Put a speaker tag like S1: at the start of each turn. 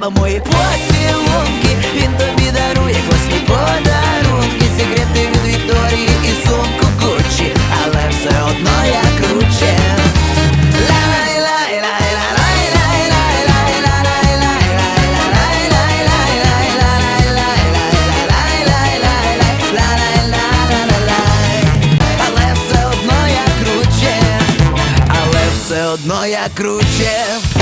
S1: тобі мої поцілунки. Він тобі дарує класні подарунки. Секрети від Вікторії і сумку Гуччі. Але все одно я круче, але все одно я круче.